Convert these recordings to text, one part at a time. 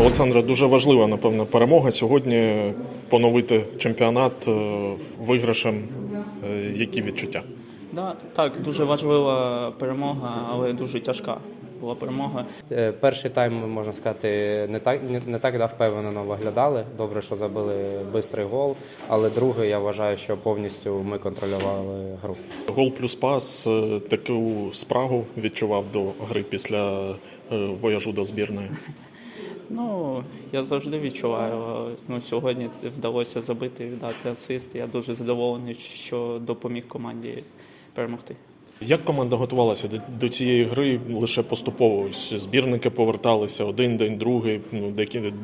Олександра, дуже важлива, напевно, перемога сьогодні поновити чемпіонат е, виграшем. Е, Які відчуття? Да, так, дуже важлива перемога, але дуже тяжка була перемога. Е, Перший тайм, можна сказати, не так не, не так да, впевнено виглядали. Добре, що забили бистрий гол. Але другий, я вважаю, що повністю ми контролювали гру. Гол плюс пас таку спрагу відчував до гри після вояжу до збірної. Ну, я завжди відчуваю. Ну, сьогодні вдалося забити і віддати асист. Я дуже задоволений, що допоміг команді перемогти. Як команда готувалася до, цієї гри лише поступово? Збірники поверталися один день, другий. Ну,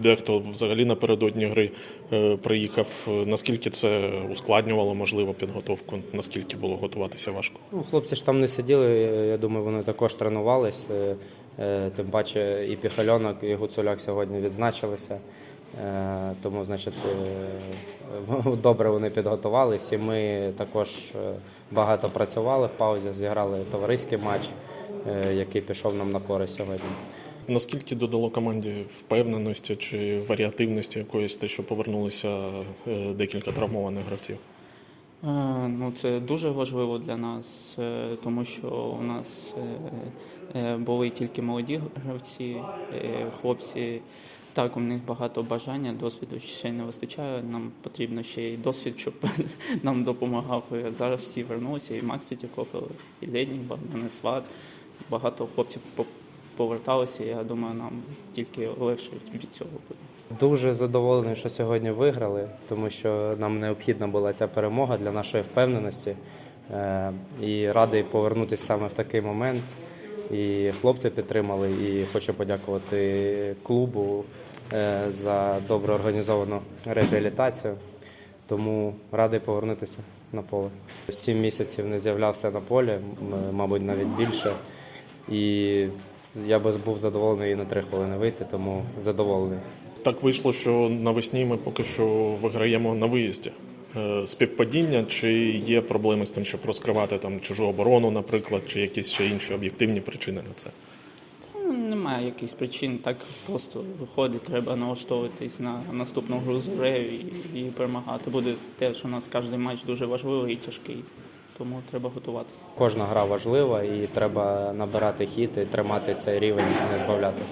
дехто взагалі напередодні гри е, приїхав. Е, Наскільки це ускладнювало можливо підготовку? Наскільки було готуватися важко? Ну, хлопці ж там не сиділи. е, Я думаю, вони також тренувались. Е, Тим паче і Піхальонок, і Гуцуляк сьогодні відзначилися. Е, Тому, значить, е, добре вони підготувались. І ми також багато працювали в паузі, зіграли товариський матч, який пішов нам на користь сьогодні. Наскільки додало команді впевненості чи варіативності якоїсь те, що повернулися декілька травмованих гравців? Е, Ну, це дуже важливо для нас, е, тому що у нас е, були тільки молоді гравці, хлопці. Так, у них багато бажання, досвіду ще не вистачає. Нам потрібно ще й досвід, щоб нам допомагав. Зараз всі вернулися, і Макс Тітіков, і Леднік, Богдан Сват. Багато хлопців поверталися. Я думаю, нам тільки легше від цього буде. Дуже задоволений, що сьогодні виграли, тому що нам необхідна була ця перемога для нашої впевненості. Е, І радий повернутися саме в такий момент. І хлопці підтримали, і хочу подякувати клубу е, за добре організовану реабілітацію. Тому радий повернутися на поле. Сім місяців не з'являвся на полі, мабуть, навіть більше. І я би був задоволений і на три хвилини вийти, тому задоволений. Так вийшло, що навесні ми поки що виграємо на виїзді. Е, Співпадіння, чи є проблеми з тим, щоб розкривати там чужу оборону, наприклад, чи якісь ще інші об'єктивні причини на це? Ну, Немає якихось причин, так просто виходить, треба налаштовуватись на наступну гру з і, і перемагати. Буде теж у нас кожен матч дуже важливий і тяжкий, тому треба готуватися. Кожна гра важлива і треба набирати хід і тримати цей рівень, не збавляти.